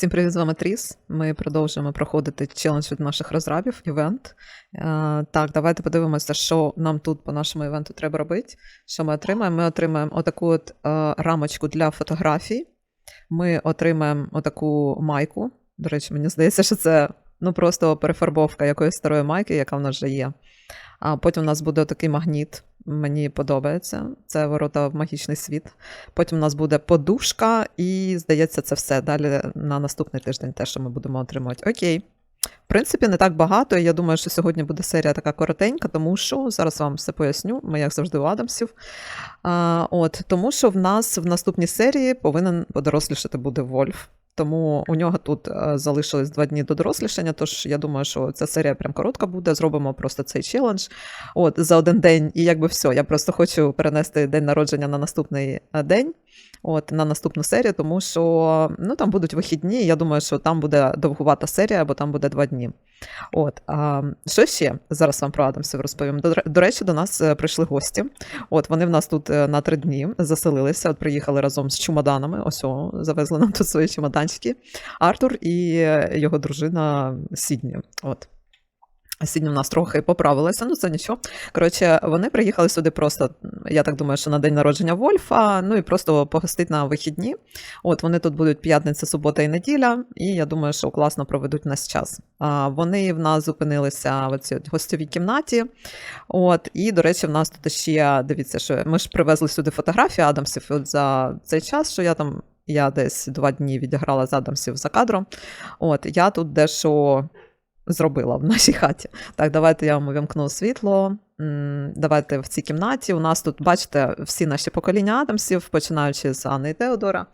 Всім привіт, з вами Тріс. Ми продовжуємо проходити челендж від наших розрабів, івент. Е, так, давайте подивимося, що нам тут по нашому івенту треба робити. Що ми отримаємо? Ми отримаємо отаку от е, рамочку для фотографій. Ми отримаємо отаку майку. До речі, мені здається, що це ну, просто перефарбовка якоїсь старої майки, яка в нас вже є. А потім у нас буде такий магніт. Мені подобається. Це ворота в магічний світ. Потім у нас буде подушка, і здається, це все. Далі на наступний тиждень те, що ми будемо отримувати. Окей. В принципі, не так багато. Я думаю, що сьогодні буде серія така коротенька, тому що зараз вам все поясню. Ми, як завжди, у Адамсів. А, от, Тому що в нас в наступній серії повинен подорослішати буде Вольф. Тому у нього тут залишились два дні до дорослішання. Тож я думаю, що ця серія прям коротка буде. Зробимо просто цей челендж от за один день, і якби все. Я просто хочу перенести день народження на наступний е, день, от на наступну серію, тому що ну там будуть вихідні. Я думаю, що там буде довгувата серія, бо там буде два дні. От а, що ще зараз вам про Адамсів розповім. До, до речі, до нас е, прийшли гості. От вони в нас тут на три дні заселилися. От приїхали разом з чемоданами. Ось о, завезли нам тут свої чемоданчики. Артур і його дружина Сідні. От. Сідні в нас трохи поправилася, ну це нічого. Коротше, вони приїхали сюди просто, я так думаю, що на день народження Вольфа, ну і просто погостити на вихідні. От вони тут будуть п'ятниця, субота і неділя, і я думаю, що класно проведуть нас час. А, Вони в нас зупинилися в цій гостьовій кімнаті. От, І, до речі, в нас тут ще дивіться, що ми ж привезли сюди фотографії Адамсів от за цей час, що я там. Я десь два дні відіграла з Адамсів за кадром. От, я тут дещо зробила в нашій хаті. Так, давайте я вам увімкну світло. Давайте в цій кімнаті. У нас тут, бачите, всі наші покоління Адамсів, починаючи з Анни і Теодора.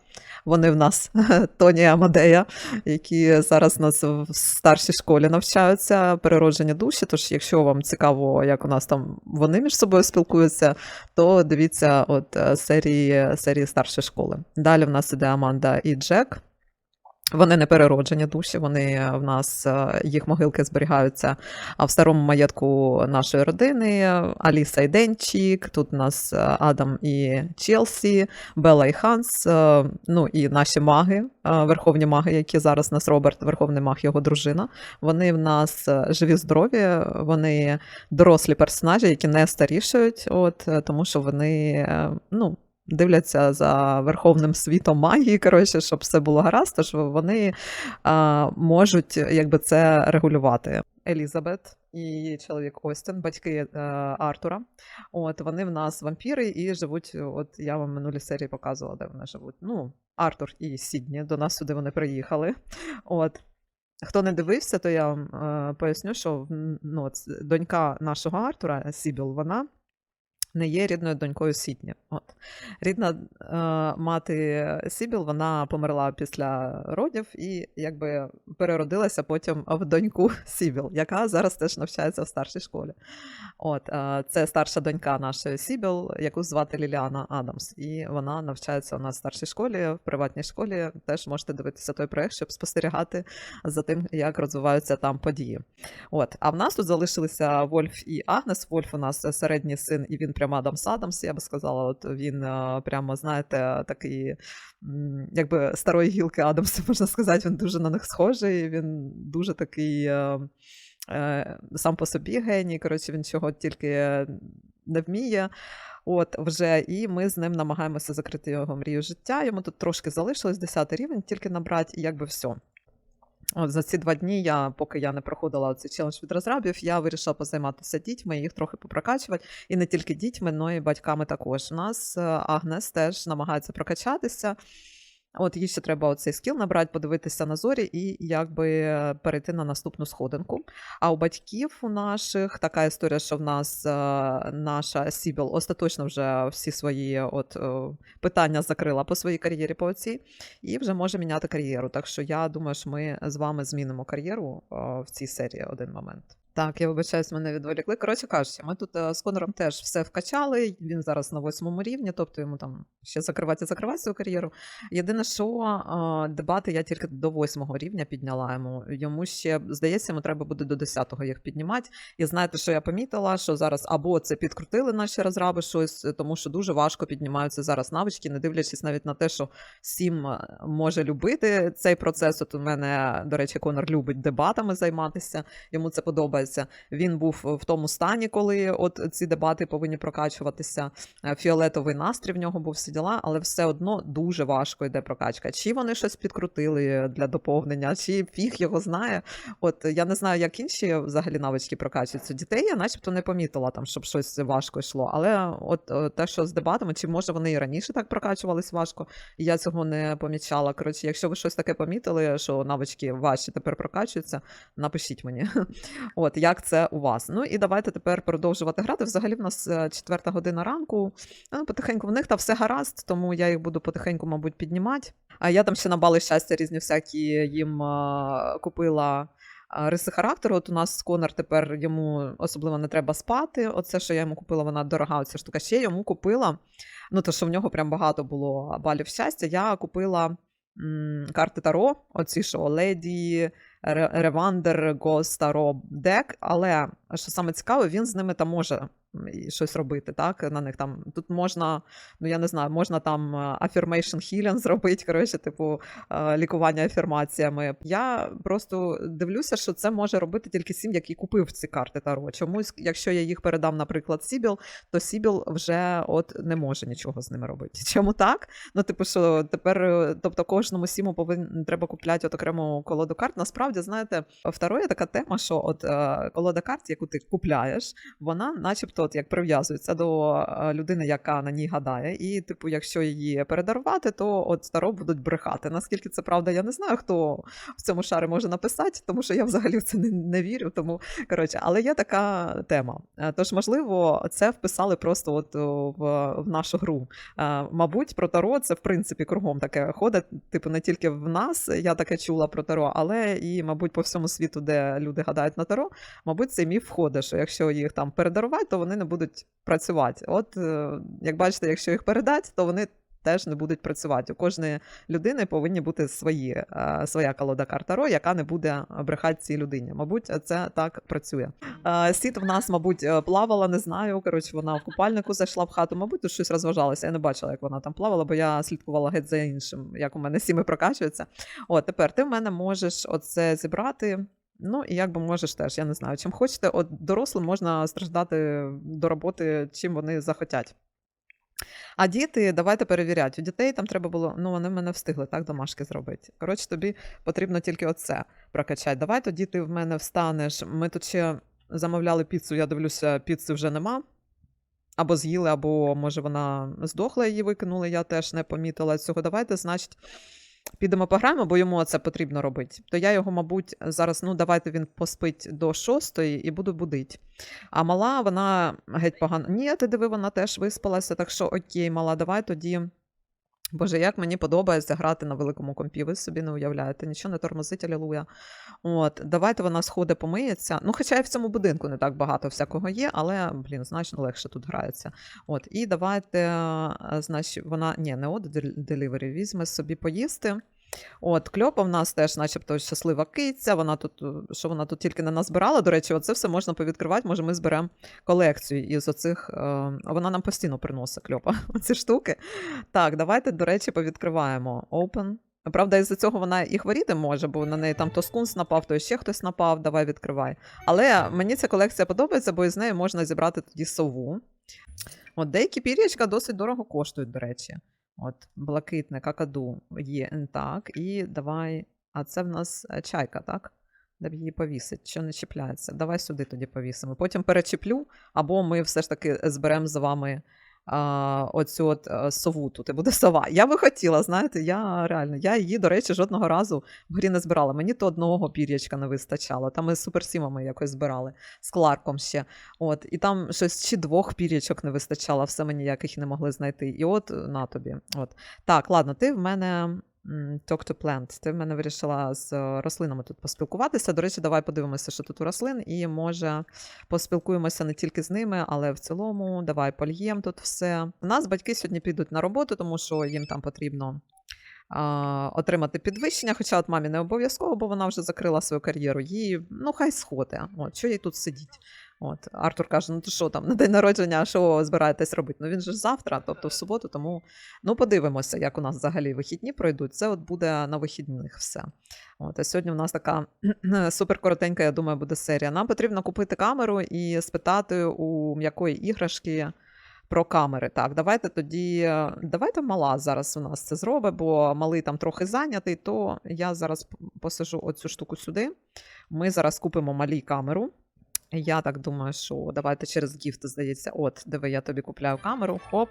Вони в нас Тоні і Амадея, які зараз у нас в старшій школі навчаються, перероджені душі. Тож, якщо вам цікаво, як у нас там вони між собою спілкуються, то дивіться от е, серії серії старшої школи. Далі в нас іде Аманда і Джек. Вони не перероджені душі, вони е, в нас е, їх могилки зберігаються в старому маєтку нашої родини. Аліса і Денчик, тут у нас е, Адам і Челсі, Белла і Ханс, ну і наші маги, верховні маги, які зараз нас Роберт, верховний маг, його дружина. Вони в нас живі, здорові, вони дорослі персонажі, які не старішають, от тому що вони ну дивляться за верховним світом магії, коротше, щоб все було гаразд, тож вони а, можуть якби це регулювати. Елізабет і її чоловік Остін, батьки е, Артура. От вони в нас вампіри і живуть. От я вам минулі серії показувала, де вони живуть. Ну, Артур і Сідні до нас сюди вони приїхали. От. Хто не дивився, то я вам е, поясню, що ну, донька нашого Артура Сібіл, вона не є рідною донькою Сідні. От. Рідна е, мати Сібіл вона померла після родів і якби переродилася потім в доньку Сібіл, яка зараз теж навчається в старшій школі. От, е, Це старша донька нашої Сібіл, яку звати Ліліана Адамс. І вона навчається у нас в старшій школі, в приватній школі. Теж можете дивитися той проєкт, щоб спостерігати за тим, як розвиваються там події. От. А в нас тут залишилися Вольф і Агнес. Вольф у нас середній син, і він прямо Адамс Адамс, я би сказала, от він прямо, знаєте, такий, якби старої гілки Адамса, можна сказати, він дуже на них схожий, він дуже такий. Е, сам по собі геній, коротше, він чого тільки не вміє. От вже і ми з ним намагаємося закрити його мрію життя. Йому тут трошки залишилось 10 рівень, тільки набрати, і якби все. За ці два дні, я, поки я не проходила цей челендж від розрабів, я вирішила позайматися дітьми, їх трохи попрокачувати. І не тільки дітьми, але й батьками також. У нас е, Агнес теж намагається прокачатися. От їй ще треба оцей скіл набрати, подивитися на зорі і якби перейти на наступну сходинку. А у батьків у наших така історія, що в нас е, наша Сібіл остаточно вже всі свої от е, питання закрила по своїй кар'єрі по оцій, і вже може міняти кар'єру. Так що я думаю, що ми з вами змінимо кар'єру е, в цій серії один момент. Так, я вибачаюсь, мене відволікли. Коротше кажучи, ми тут е, з Конором теж все вкачали. Він зараз на восьмому рівні, тобто йому там ще закривати і закривати свою кар'єру. Єдине, що е, дебати я тільки до восьмого рівня підняла йому. Йому ще здається, йому треба буде до десятого їх піднімати. І знаєте, що я помітила? Що зараз або це підкрутили наші розраби щось, тому що дуже важко піднімаються зараз навички, не дивлячись навіть на те, що Сім е, може любити цей процес. От у мене, до речі, Конор любить дебатами займатися. Йому це подобається. Він був в тому стані, коли от ці дебати повинні прокачуватися. Е, Фіолетовий настрій в нього був всі діла, але все одно дуже важко йде прокачка. Чи вони щось підкрутили для доповнення, чи фіг його знає. От я не знаю, як інші взагалі навички прокачуються. Дітей я начебто не помітила там, щоб щось важко йшло. Але от е, те, що з дебатами, чи може вони і раніше так прокачувались важко, я цього не помічала. Коротше, якщо ви щось таке помітили, що навички ваші тепер прокачуються, напишіть мені. От як це у вас? Ну і давайте тепер продовжувати грати. Взагалі, в нас е, четверта година ранку. Ну, потихеньку в них там все гаразд, тому я їх буду потихеньку, мабуть, піднімати. А я там ще на бали щастя різні всякі їм е, купила. е, Риси характеру, от у нас Конор тепер йому особливо не треба спати. Оце, що я йому купила, вона дорога ця штука. Ще йому купила. Ну, то що в нього прям багато було балів щастя. Я купила м, карти Таро, оці що Леді, Ревандер, Гостаро дек. Але що саме цікаве, він з ними там може щось робити. Так, на них там тут можна, ну я не знаю, можна там е, affirmation healing зробити, коротше, типу е, лікування афірмаціями. Я просто дивлюся, що це може робити тільки сім, який купив ці карти Таро. Чомусь, якщо я їх передам, наприклад, Сібіл, то Сібіл вже от не може нічого з ними робити. Чому так? Ну, типу, що тепер, е, тобто, кожному сіму повинен треба купляти от окрему колоду карт. Насправді, знаєте, второе така тема, що от колода карт, яку ти купляєш, вона, начебто, от як прив'язується до е, людини, яка на ній гадає. І, типу, якщо її передарувати, то от старо будуть брехати. Наскільки це правда, я не знаю, хто в цьому шарі може написати, тому що я взагалі в це не, не вірю. Тому коротше, але є така тема. Е, Тож, можливо, це вписали просто от в, в нашу гру. Е, Мабуть, про Таро це в принципі кругом таке ходить. Типу, не тільки в нас я таке чула про Таро, але і, мабуть, по всьому світу, де люди гадають на Таро, мабуть, цей міф входить, що якщо їх там передарувати, то вони не будуть працювати. От е, як бачите, якщо їх передати, то вони. Теж не будуть працювати. У кожної людини повинні бути свої, е, своя колода карт Таро, яка не буде брехати цій людині. Мабуть, це так працює. Е, Сіт в нас, мабуть, е, плавала, не знаю. Коротше, вона в купальнику зайшла в хату. Мабуть, тут щось розважалося. Я не бачила, як вона там плавала, бо я слідкувала геть за іншим, як у мене сіми прокачуються. От тепер ти в мене можеш оце зібрати. Ну і як би можеш теж, я не знаю, чим хочете. От дорослим можна страждати до роботи, чим вони захотять. А діти, давайте перевіряти. У дітей там треба було, ну вони в мене встигли так домашки зробити. Коротше, тобі потрібно тільки оце прокачати. Давай тоді ти в мене встанеш. Ми тут ще замовляли піцу, я дивлюся, піци вже нема. Або з'їли, або може вона здохла, її викинули, я теж не помітила цього. Давайте, значить, підемо пограємо, бо йому це потрібно робити. То я його, мабуть, зараз, ну, давайте він поспить до шостої і буду будити. А мала, вона геть погано. Ні, ти диви, вона теж виспалася, так що окей, мала, давай тоді. Боже, як мені подобається грати на великому компі, ви собі не уявляєте, нічого не тормозить, алілуя. От, давайте вона сходи помиється. Ну, хоча і в цьому будинку не так багато всякого є, але, блін, значно легше тут грається. От, і давайте, е, значить, вона, ні, не от Delivery, візьме собі поїсти. От, кльопа в нас теж, начебто, щаслива киця. Вона тут, е, що вона тут тільки не назбирала. До речі, оце все можна повідкривати. Може, ми зберемо колекцію із оцих. Е, вона нам постійно приносить кльопа. Оці штуки. Так, давайте, до речі, повідкриваємо. Open. Правда, із-за цього вона і хворіти може, бо на неї там то скунс напав, то ще хтось напав, давай відкривай. Але мені ця колекція подобається, бо із нею можна зібрати тоді сову. От деякі пір'ячка досить дорого коштують, до речі. От, блакитне какаду є так. І давай. А це в нас е, чайка, так? Де б її повісить, що не чіпляється. Давай сюди тоді повісимо. Потім перечіплю, або ми все ж таки зберемо з вами а, оцю от е, сову тут і буде сова. Я би хотіла, знаєте, я реально, я її, до речі, жодного разу в грі не збирала. Мені то одного пір'ячка не вистачало. Там ми з суперсімами якось збирали, з Кларком ще. От, і там щось чи двох пір'ячок не вистачало, все ми ніяких не могли знайти. І от на тобі. От. Так, ладно, ти в мене Talk to plant. Ти в мене вирішила з е, рослинами тут поспілкуватися. До речі, давай подивимося, що тут у рослин, і може поспілкуємося не тільки з ними, але в цілому. Давай польєм тут все. У нас батьки сьогодні підуть на роботу, тому що їм там потрібно. Отримати підвищення, хоча от мамі не обов'язково, бо вона вже закрила свою кар'єру. Їй, ну, хай сходить. От, що їй тут сидіть? От, Артур каже: ну то що там на день народження, що збираєтесь робити? Ну він же завтра, тобто в суботу, тому ну подивимося, як у нас взагалі вихідні пройдуть. Це от буде на вихідних все. От, а сьогодні у нас така супер коротенька, я думаю, буде серія. Нам потрібно купити камеру і спитати у м'якої іграшки. Про камери. Так, давайте тоді. Давайте мала зараз у нас це зробить, бо малий там трохи зайнятий, то я зараз посажу оцю штуку сюди. Ми зараз купимо малій камеру. Я так думаю, що давайте через гіфт, здається. От, диви, я тобі купляю камеру, хоп.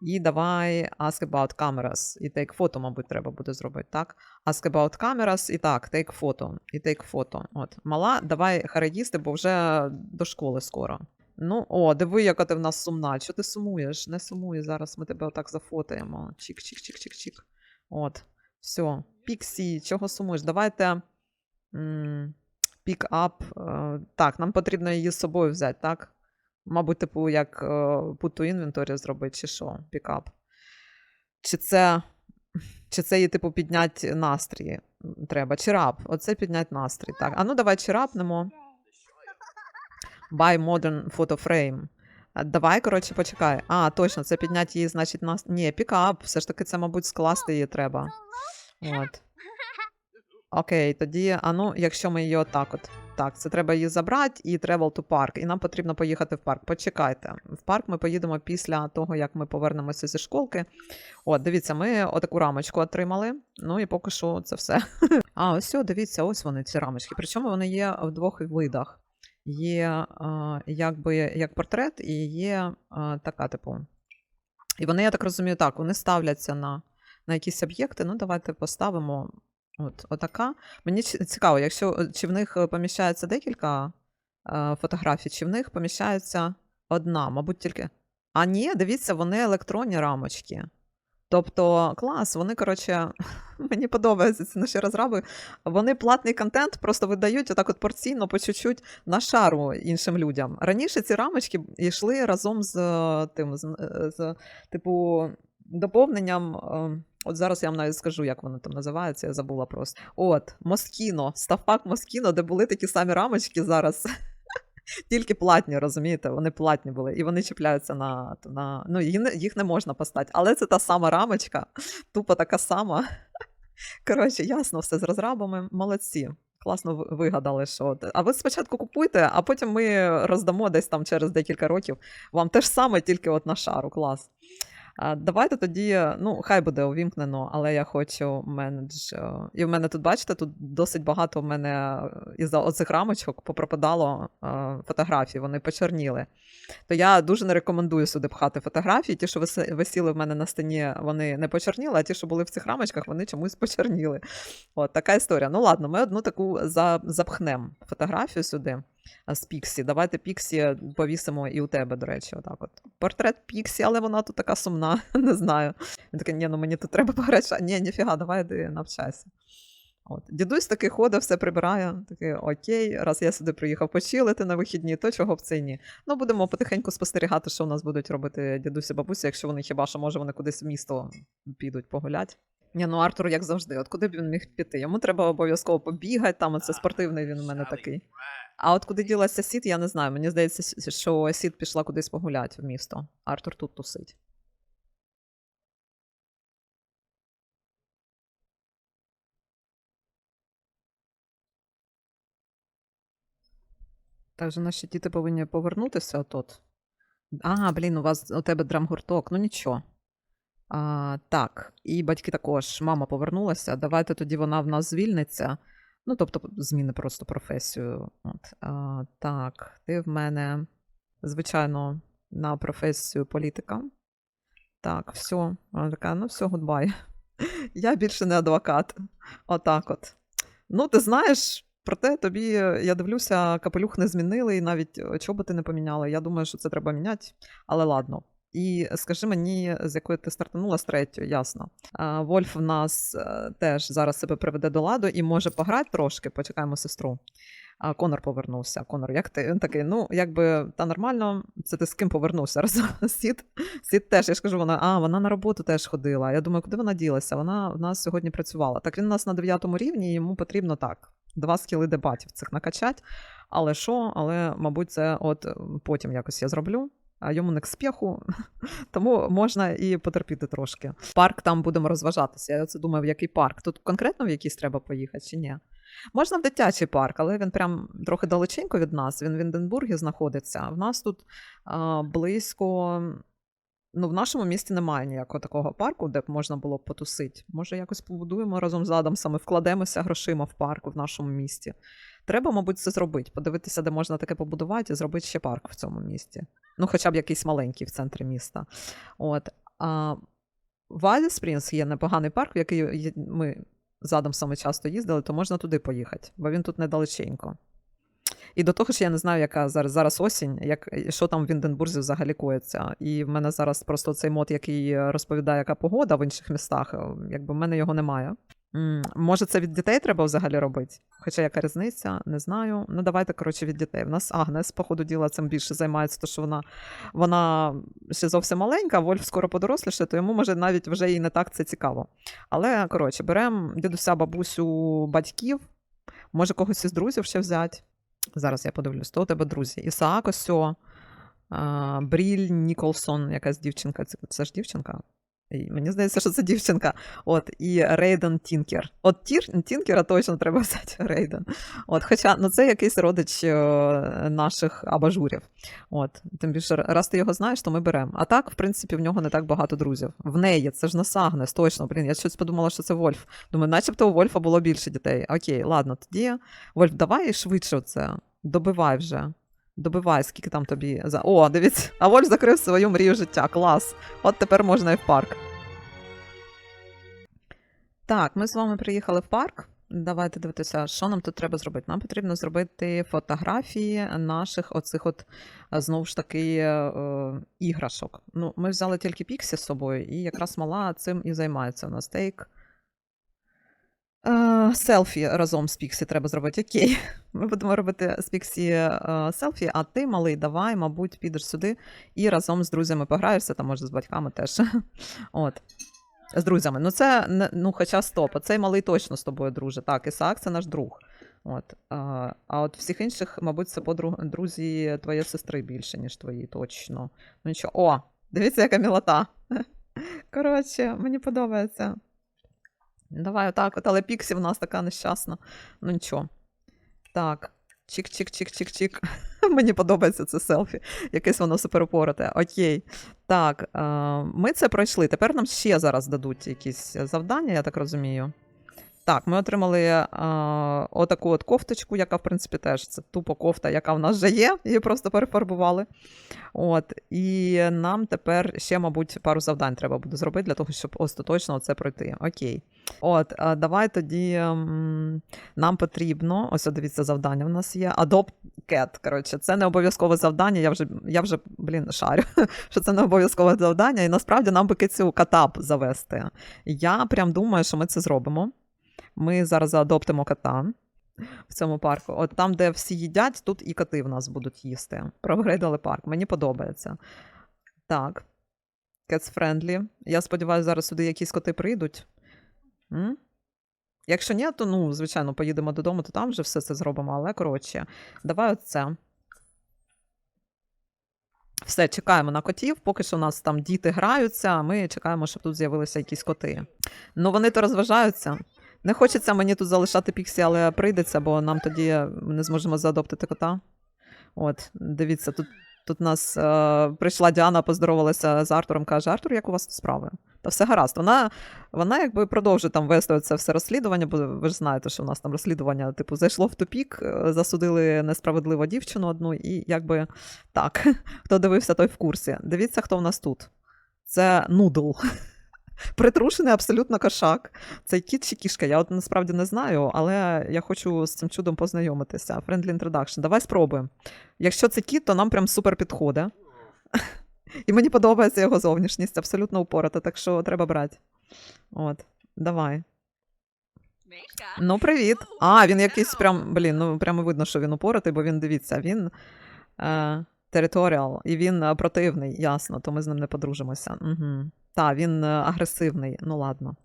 І давай ask about cameras. І take photo, мабуть, треба буде зробити, так? Ask about cameras, і так, take photo. І take photo. От, мала, давай харедісти, бо вже до школи скоро. Ну, о, диви, яка ти в нас сумна. Що ти сумуєш? Не сумуй, зараз ми тебе отак зафотаємо. Чик-чик-чик-чик-чик. От, все. Піксі, чого сумуєш? Давайте. м, Пік-ап. е, Так, нам потрібно її з собою взяти, так? Мабуть, типу, як е, put to inventory зробити, чи що, пікап. Чи це. Чи це їй, типу, підняти настрій треба? Чи рап? Оце підняти настрій. Так. А ну давай чи рапнемо. Buy modern photo frame. Давай, коротше, почекай. А, точно, це підняти її, значить, нас. Ні, пікап. Все ж таки, це, мабуть, скласти її треба. От. Окей, тоді, а ну, якщо ми її отак от. Так, це треба її забрати і travel to park. І нам потрібно поїхати в парк. Почекайте. В парк ми поїдемо після того, як ми повернемося зі школки. От, дивіться, ми отаку рамочку отримали. Ну і поки що це все. А, ось, о, дивіться, ось вони, ці рамочки. Причому вони є в двох видах. Є а, якби як портрет, і є така, типу. І вони, я так розумію, так, вони ставляться на, на якісь об'єкти. Ну, давайте поставимо. От, отака. Мені цікаво, якщо чи в них е, поміщається декілька е, фотографій, чи в них поміщається одна, мабуть, тільки. А ні, дивіться, вони електронні рамочки. Тобто, клас, вони, коротше, мені подобаються ці наші розраби. Вони платний контент просто видають отак от порційно, по чуть-чуть на шару іншим людям. Раніше ці рамочки йшли разом з е, тим, з, е, з типу, доповненням. е, От зараз я вам навіть скажу, як воно там називається, я забула просто. От, Москіно, ставпак Москіно, де були такі самі рамочки зараз. Тільки платні, розумієте? Вони платні були, і вони чіпляються на. на ну, їх не, можна поставити. Але це та сама рамочка, тупо така сама. Коротше, ясно, все з розрабами. Молодці. Класно вигадали, що. А ви спочатку купуйте, а потім ми роздамо десь там через декілька років. Вам те ж саме, тільки от на шару. Клас. Давайте тоді, ну, хай буде увімкнено, але я хочу менедж. е, І в мене тут, бачите, тут досить багато в мене е, із-за оцих рамочок попропадало е, фотографій, вони почорніли. То я дуже не рекомендую сюди пхати фотографії. Ті, що висіли в мене на стіні, вони не почорніли, а ті, що були в цих рамочках, вони чомусь почорніли. От така історія. Ну ладно, ми одну таку запхнемо фотографію сюди з Піксі. Давайте Піксі повісимо і у тебе, до речі, отак от. Портрет Піксі, але вона тут така сумна, не знаю. Він такий, ні, ну мені тут треба пограти. Ні, ніфіга, давай йди навчайся. От. Дідусь такий ходить, все прибирає. Такий, окей, раз я сюди приїхав почилити на вихідні, то чого б це ні. Ну, будемо потихеньку спостерігати, що у нас будуть робити дідусь і бабуся, якщо вони хіба що, може, вони кудись в місто підуть погуляти. Ні, ну Артур, як завжди, от куди б він міг піти? Йому треба обов'язково побігати, там оце спортивний він у мене такий. А от куди ділася Сід, я не знаю. Мені здається, що Сід пішла кудись погуляти в місто. Артур тут тусить. Так же наші діти повинні повернутися отут. А, блін, у вас у тебе драмгурток, ну нічого. А, так, і батьки також. Мама повернулася. Давайте тоді вона в нас звільниться. Ну, тобто, зміни просто професію. От. А, так, ти в мене, звичайно, на професію політика. Так, все. Вона така, ну все, гудбай. Я більше не адвокат. Отак от. Ну, ти знаєш, проте тобі, я дивлюся, капелюх не змінили і навіть е, чоботи не поміняли. Я думаю, що це треба міняти. Але ладно, І скажи мені, з якої ти стартанула з третьої, ясно. Вольф в нас е, теж зараз себе приведе до ладу і може пограти трошки, почекаємо сестру. А Конор повернувся. Конор, як ти? Він такий, ну, якби та нормально, це ти з ким повернувся? Сід, Сід теж, я ж кажу, вона, а, вона на роботу теж ходила. Я думаю, куди вона ділася? Вона в нас сьогодні працювала. Так він у нас на дев'ятому рівні, йому потрібно так. Два скіли дебатів цих накачати. Але що? Але, мабуть, це от е, потім якось я зроблю. А йому не к спіху, тому можна і потерпіти трошки. Парк там будемо розважатися. Я це думаю, в який парк. Тут конкретно в якийсь треба поїхати чи ні? Можна в дитячий парк, але він прям трохи далеченько від нас. Він в Інденбургі знаходиться. В нас тут а, близько. Ну, в нашому місті немає ніякого такого парку, де б можна було б потусити. Може, якось побудуємо разом з Адамсами, вкладемося грошима в парку в нашому місті. Треба, мабуть, це зробити, подивитися, де можна таке побудувати, і зробити ще парк в цьому місті. Ну, хоча б якийсь маленький в центрі міста. От. А в Alice Springs є непоганий парк, в який ми з Адамсами часто їздили, то можна туди поїхати, бо він тут недалеченько. І до того ж, я не знаю, яка зараз, зараз осінь, як, що там в Інденбурзі взагалі коїться. І в мене зараз просто цей мод, який розповідає, яка погода в інших містах, е, якби в мене його немає. Може, це від дітей треба взагалі робити? Хоча яка різниця, не знаю. Ну, давайте, коротше, від дітей. У нас Агнес, по ходу діла, цим більше займається, тому що вона, вона ще зовсім маленька, Вольф скоро подоросліше, то йому може навіть вже і не так це цікаво. Але, коротше, беремо дідуся, бабусю, батьків, може когось із друзів ще взяти. Зараз я подивлюсь, то у тебе друзі. Ісаак Осьо, Бріль Ніколсон, якась дівчинка. Це, ж дівчинка? Мені здається, що це дівчинка. От, і Рейден Тінкер. От Тір, Тінкера точно треба взяти Рейден. От, хоча ну, це якийсь родич е, наших абажурів. От, тим більше, раз ти його знаєш, то ми беремо. А так, в принципі, в нього не так багато друзів. В неї, це ж не Сагнес, точно. Блін, я щось подумала, що це Вольф. Думаю, начебто у Вольфа було більше дітей. Окей, ладно, тоді. Вольф, давай швидше це. Добивай вже. Добивай, скільки там тобі за. О, дивіться, а Вольф закрив свою мрію життя. Клас. От тепер можна і в парк. Так, ми з вами приїхали в парк. Давайте дивитися, що нам тут треба зробити. Нам потрібно зробити фотографії наших оцих от знову ж таки е, іграшок. Ну, ми взяли тільки Піксі з собою, і якраз мала цим і займається. У нас тейк. Е, селфі разом з Піксі треба зробити. Окей. Ми будемо робити з Піксі е, селфі, а ти, малий, давай, мабуть, підеш сюди і разом з друзями пограєшся, там може з батьками теж. От. З друзями. Ну, це ну, хоча стоп, а цей малий точно з тобою друже. Так, Ісаак це наш друг. От. А, а от всіх інших, мабуть, це подруг... друзі твоєї сестри більше, ніж твої, точно. Ну нічого. О, дивіться, яка мілота. Коротше, мені подобається. Давай отак, от, але Піксі в нас така нещасна. Ну нічого. Так. Чик-чик-чик-чик-чик. Мені подобається це селфі. Якесь воно суперпорате. Окей. Так, е, ми це пройшли. Тепер нам ще зараз дадуть якісь завдання, я так розумію. Так, ми отримали е, отаку от кофточку, яка, в принципі, теж це тупо кофта, яка в нас вже є, її просто перефарбували. От, і нам тепер ще, мабуть, пару завдань треба буде зробити для того, щоб остаточно це пройти. Окей. От, а давай тоді м, нам потрібно. Ось, дивіться, завдання в нас є. Adopt Cat. Коротше, це не обов'язкове завдання. Я вже, я вже блін, шарю, що це не обов'язкове завдання. І насправді нам би кицю кота б завести. Я прям думаю, що ми це зробимо. Ми зараз заадоптимо кота в цьому парку. От там, де всі їдять, тут і коти в нас будуть їсти. Прогрейдали парк. Мені подобається. Так. Cats friendly. Я сподіваюся, зараз сюди якісь коти прийдуть. М? Якщо ні, то ну, звичайно, поїдемо додому, то там вже все це зробимо. Але коротше, давай оце. Все, чекаємо на котів. Поки що у нас там діти граються, а ми чекаємо, щоб тут з'явилися якісь коти. Ну, вони то розважаються. Не хочеться мені тут залишати Піксі, але прийдеться, бо нам тоді ми не зможемо заадоптити кота. От, дивіться, тут, тут нас е, прийшла Діана, поздоровалася з Артуром, каже: Артур, як у вас справи? Та все гаразд. Вона, вона якби продовжує там вести це все розслідування, бо ви ж знаєте, що у нас там розслідування, типу, зайшло в тупік, е, засудили несправедливо дівчину одну, і якби так, хто дивився, той в курсі. Дивіться, хто в нас тут. Це нудл. Притрушений абсолютно кошак. Це кіт чи кішка, я от насправді не знаю, але я хочу з цим чудом познайомитися. Friendly introduction. Давай спробуємо. Якщо це кіт, то нам прям супер підходить. І мені подобається його зовнішність, абсолютно упората, так що треба брати. От, давай. Ну, привіт. А, він якийсь прям, блін, ну прямо видно, що він упоратий, бо він дивіться, він е, територіал, і він е, противний, ясно, то ми з ним не подружимося. Угу. Так, він е, агресивний. Ну ладно.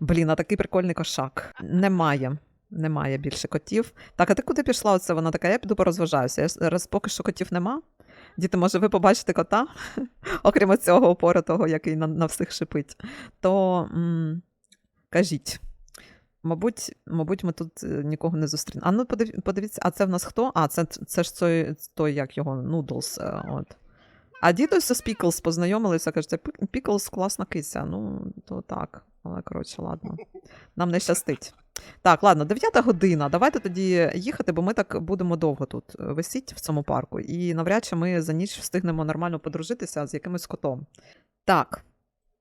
Блін, а такий прикольний кошак. Немає. Немає більше котів. Так, а ти куди пішла? Оце вона така, я піду порозважаюся. Раз поки що котів нема. Діти, може, ви побачите кота, окрім цього упоротого, який на, на всіх шипить, то м, кажіть. Мабуть, мабуть, ми тут е, нікого не зустрінемо. А ну подив, подивіться, а це в нас хто? А, це, це ж той, той як його, Noodles. е, От. А дідусь з Піклс познайомилися, кажуть, Піклс класна киця. Ну, то так. Але коротше, ладно. Нам не щастить. Так, ладно, 9 година. Давайте тоді їхати, бо ми так будемо довго тут е, висіти в цьому парку. І навряд чи ми за ніч встигнемо нормально подружитися з якимось котом. Так,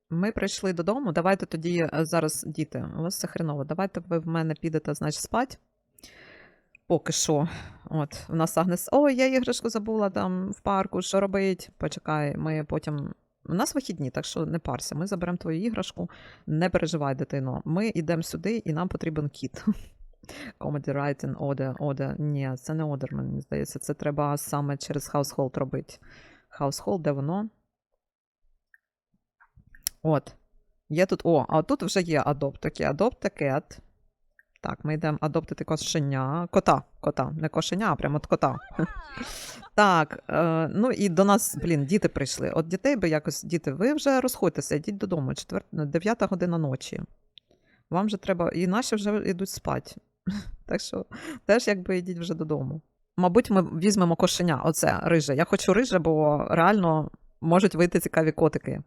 ми прийшли додому. Давайте тоді е, зараз, діти, у вас все хреново. Давайте ви в мене підете, значить, спать. Поки що. От, у нас Агнес. Ой, я іграшку забула там в парку, що робить? Почекай, ми потім. У нас вихідні, так що не парся. Ми заберемо твою іграшку. Не переживай, дитино. Ми йдемо сюди, і нам потрібен кіт. Comedy writing, order, order. Ні, це не order, мені здається. Це треба саме через household робити. Household, де воно? От. Є тут. О, а тут вже є adopt. Adopt a cat. Так, ми йдемо адоптити кошеня. Кота. Кота. Не кошеня, а прямо от кота. Так, е, ну і до нас, блін, діти прийшли. От дітей би якось, діти, ви вже розходьтеся, йдіть додому. Четвер... 9 година ночі. Вам вже треба. І наші вже йдуть спати. Так що теж якби йдіть вже додому. Мабуть, ми візьмемо кошеня, оце риже. Я хочу риже, бо реально можуть вийти цікаві котики.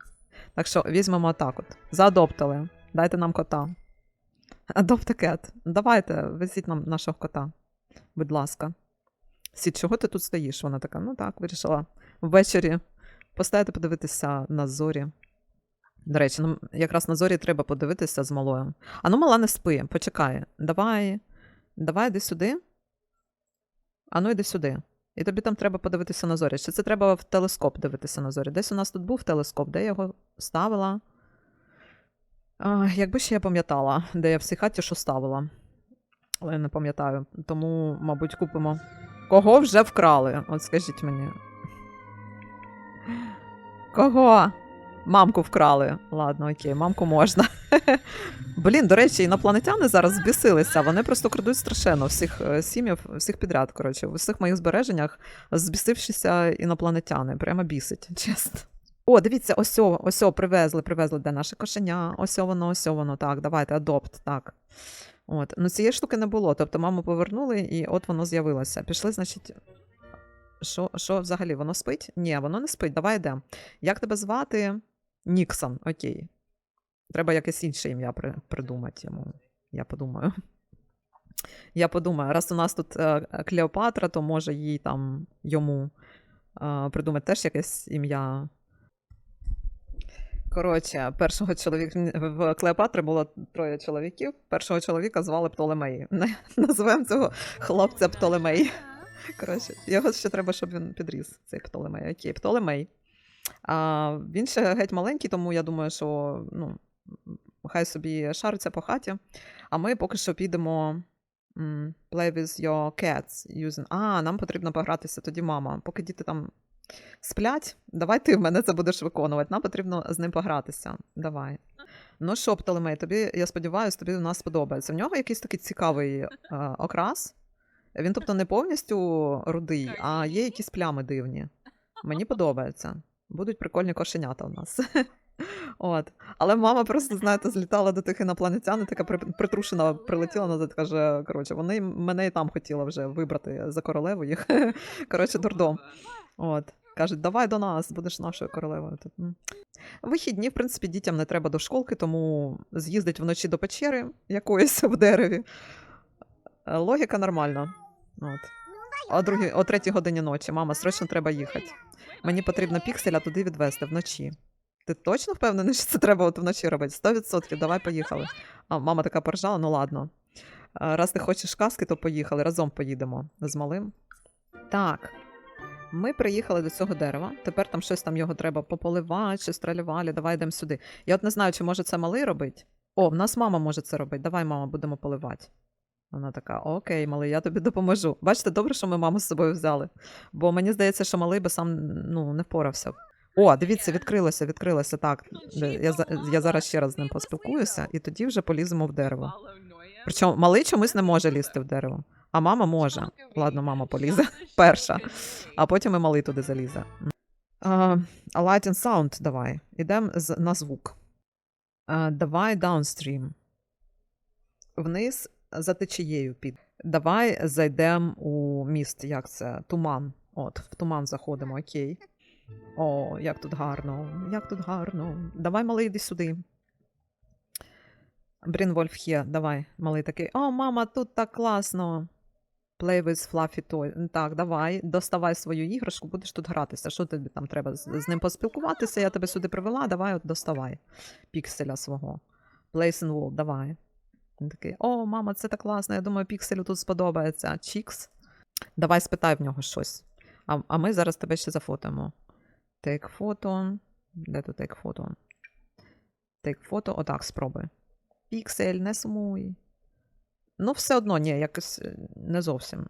Так що візьмемо так от. Заадоптали. Дайте нам кота. Адопта кет. Давайте, везіть нам нашого кота. Будь ласка. Сід, чого ти тут стоїш? Вона така, ну так, вирішила ввечері постояти подивитися на зорі. До речі, нам якраз на зорі треба подивитися з малою. А ну, мала не спи, почекай. Давай, давай йди сюди. А ну йди сюди. І тобі там треба подивитися на зорі. Чи це треба в телескоп дивитися на зорі? Десь у нас тут був телескоп, де я його ставила. Якби ще я пам'ятала, де я в цій хаті що ставила. Але я не пам'ятаю. Тому, мабуть, купимо. Кого вже вкрали? От скажіть мені. Кого? Мамку вкрали. Ладно, окей, мамку можна. Блін, до речі, інопланетяни зараз збісилися. Вони просто крадуть страшенно всіх е, сім'їв, всіх підряд. Коротше, в усіх моїх збереженнях збісившися інопланетяни. Прямо бісить, чесно. О, дивіться, ось ось привезли, привезли, де наше кошеня. Ось воно, ось воно. Так, давайте, адопт, так. От. Ну, цієї штуки не було. Тобто маму повернули, і от воно з'явилося. Пішли, значить. Що, що взагалі? Воно спить? Ні, воно не спить. Давай йдемо. Як тебе звати? Ніксон, окей. Треба якесь інше ім'я при, придумати йому. Я подумаю. Я подумаю, раз у нас тут е, Клеопатра, то може їй там йому е, придумати теж якесь ім'я. Коротше, першого чоловіка в Клеопатри було троє чоловіків. Першого чоловіка звали Птолемей. Назвемо цього хлопця Птолемей. Коротше, його ще треба, щоб він підріс, цей Птолемей. Окей, Птолемей. А, він ще геть маленький, тому я думаю, що ну, хай собі шариться по хаті. А ми поки що підемо play with your cats. Using... А, нам потрібно погратися тоді, мама. Поки діти там сплять, давай ти в мене це будеш виконувати. Нам потрібно з ним погратися. Давай. Ну що, Птолемей, тобі, я сподіваюся, тобі у нас сподобається. В нього якийсь такий цікавий е, окрас. Він, тобто, не повністю рудий, а є якісь плями дивні. Мені подобається. Будуть прикольні кошенята у нас. От. Але мама просто, знаєте, злітала до тих інопланетян, і така при- притрушена прилетіла назад, каже: коротше, вони мене і там хотіла вже вибрати за королеву їх. Коротше, дурдом. От. Кажуть, давай до нас, будеш нашою королевою. Вихідні, в принципі, дітям не треба до школки, тому з'їздить вночі до печери якоїсь в дереві. Е, Логіка нормальна. От. О, другій, о третій годині ночі. Мама, срочно треба їхати. Мені потрібно пікселя туди відвезти вночі. Ти точно впевнений, що це треба от вночі робити? 100%, давай поїхали. А мама така поржала, ну ладно. Е, Раз ти хочеш казки, то поїхали. Разом поїдемо з малим. Так. Ми приїхали до цього дерева. Тепер там щось там його треба пополивати, щось тралювалі, давай йдемо сюди. Я от не знаю, чи може це малий робить. О, в нас мама може це робити. Давай, мама, будемо поливати. Вона така: Окей, малий, я тобі допоможу. Бачите, добре, що ми маму з собою взяли. Бо мені здається, що малий би сам ну, не впорався. О, дивіться, відкрилося, відкрилося. Так, я, я зараз ще раз з ним поспілкуюся, і тоді вже поліземо в дерево. Причому малий чомусь не може лізти в дерево, а мама може. Ладно, мама полізе перша, а потім і малий туди залізе. А, а Light and Sound давай. Ідемо на звук. А, давай downstream. Вниз за течією під. Давай зайдемо у міст. Як це? Туман. От, в туман заходимо, окей. О, як тут гарно, як тут гарно. Давай, малий, йди сюди. Брінвольф є, давай, малий такий. О, мама, тут так класно. Play with fluffy toy. Так, давай, доставай свою іграшку, будеш тут гратися. Що тобі там треба з, ним поспілкуватися? Я тебе сюди привела, давай от доставай пікселя свого. Place and wall, давай. Він такий: О, мама, це так класно. Я думаю, пікселю тут сподобається. Чікс. Давай спитай в нього щось. А, а ми зараз тебе ще зафотимо. Take photo. Де тут take photo? Take photo. Отак, спробуй. Піксель, не сумуй. Ну, все одно, ні, якось е, не зовсім.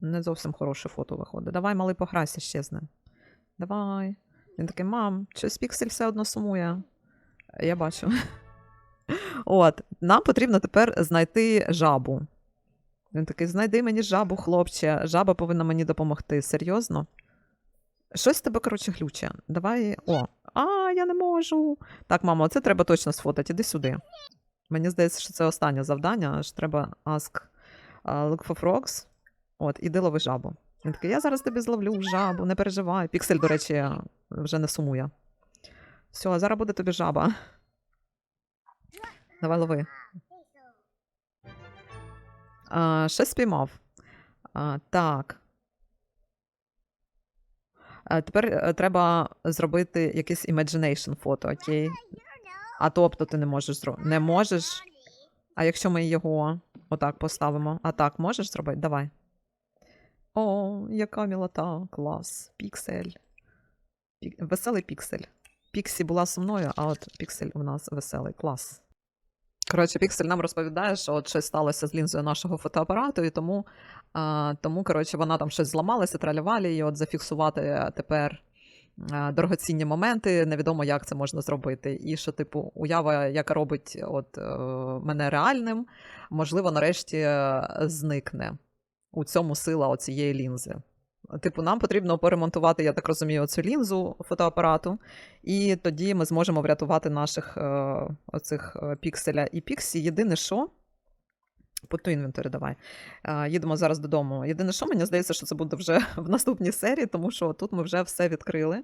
Не зовсім хороше фото виходить. Давай, малий, пограйся ще з ним. Давай. Він такий, мам, щось піксель все одно сумує. Я бачу. От, нам потрібно тепер знайти жабу. Він такий: знайди мені жабу, хлопче. Жаба повинна мені допомогти. Серйозно? Щось тебе, коротше, глюче. Давай. О, а, я не можу. Так, мамо, це треба точно сфотати. Іди сюди. Мені здається, що це останнє завдання, аж треба ask look for frogs. От, іди лови жабу. Він такий, я зараз тобі зловлю жабу, не переживай. Піксель, до речі, вже не сумує. Все, зараз буде тобі жаба. Давай лови. А, ще спіймав. А, так. А, тепер е, треба зробити якесь imagination фото, окей? А тобто ти не можеш зробити. Не можеш. А якщо ми його отак поставимо? А так, можеш зробити? Давай. О, яка мілота, клас. Піксель. Пік... Веселий піксель. Піксі була сумною, а от піксель у нас веселий. Клас. Коротше, Піксель нам розповідає, що от щось сталося з лінзою нашого фотоапарату, і тому, а, тому коротше, вона там щось зламалася, тралювалі, і от зафіксувати тепер дорогоцінні моменти, невідомо, як це можна зробити. І що, типу, уява, яка робить от, е, мене реальним, можливо, нарешті е, зникне. У цьому сила оцієї лінзи. Типу, нам потрібно поремонтувати, я так розумію, цю лінзу фотоапарату, і тоді ми зможемо врятувати наших е, оцих е, пікселя і піксі. Єдине, що. По ту інвентарі давай. Їдемо зараз додому. Єдине, що мені здається, що це буде вже в наступній серії, тому що тут ми вже все відкрили.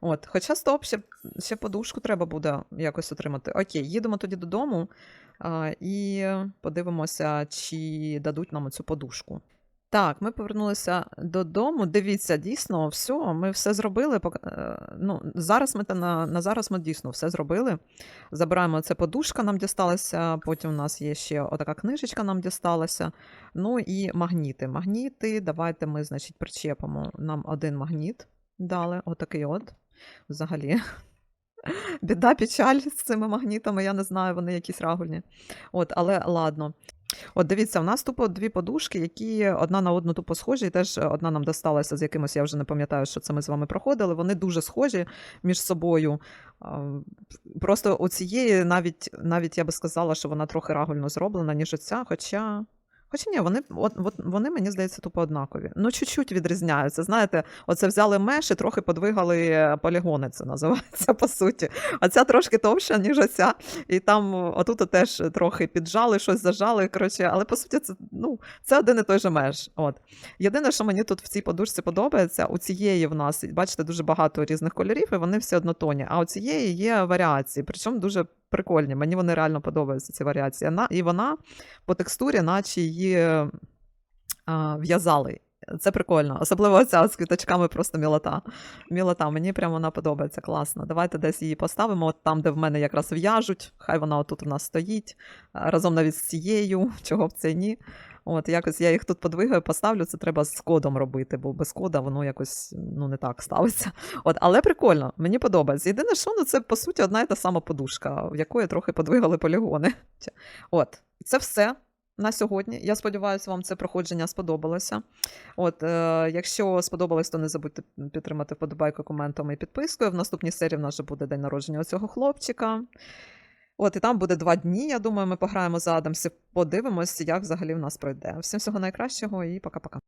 От. Хоча стоп, ще, ще подушку треба буде якось отримати. Окей, їдемо тоді додому а, і подивимося, чи дадуть нам цю подушку. Так, ми повернулися додому. Дивіться, дійсно, все, ми все зробили. Е, Ну, зараз ми та на, на зараз ми дійсно все зробили. Забираємо це подушка, нам дісталася. Потім у нас є ще отака книжечка, нам дісталася. Ну і магніти. Магніти, давайте ми, значить, причепимо. Нам один магніт дали, отакий от. Взагалі. Біда, печаль з цими магнітами, я не знаю, вони якісь рагульні. От, але ладно. От дивіться, в нас тупо дві подушки, які одна на одну тупо схожі, і теж одна нам досталася з якимось, я вже не пам'ятаю, що це ми з вами проходили. Вони дуже схожі між собою. Просто у цієї навіть, навіть я би сказала, що вона трохи рагульно зроблена, ніж оця, хоча. Хоча ні, вони, от, от, вони, мені здається, тупо однакові. Ну, чуть-чуть відрізняються. Знаєте, оце взяли меш і трохи подвигали полігони, це називається по суті. А ця трошки товща, ніж оця. І там отут теж трохи піджали, щось зажали. Коротше, але по суті, це, ну, це один і той же меж. От. Єдине, що мені тут в цій подушці подобається, у цієї в нас, бачите, дуже багато різних кольорів, і вони всі однотонні. А у цієї є варіації, причому дуже прикольні. Мені вони реально подобаються, ці варіації. І вона по текстурі, наче її в'язали. Це прикольно. Особливо ця з квіточками просто мілота. Мілота, мені прямо вона подобається, класно. Давайте десь її поставимо, от там, де в мене якраз в'яжуть. Хай вона отут у нас стоїть. Разом навіть з цією, чого б це ні. От, якось я їх тут подвигаю, поставлю, це треба з кодом робити, бо без кода воно якось ну, не так ставиться. От, але прикольно, мені подобається. Єдине, що ну, це по суті одна і та сама подушка, в якої трохи подвигали полігони. От, це все на сьогодні. Я сподіваюся, вам це проходження сподобалося. От, е, якщо сподобалось, то не забудьте підтримати вподобайку, коментом і підпискою. В наступній серії в нас вже буде день народження цього хлопчика. От, і там буде два дні. Я думаю, ми пограємо за Адамсів, подивимось, як взагалі в нас пройде. Всім всього найкращого і пока-пока.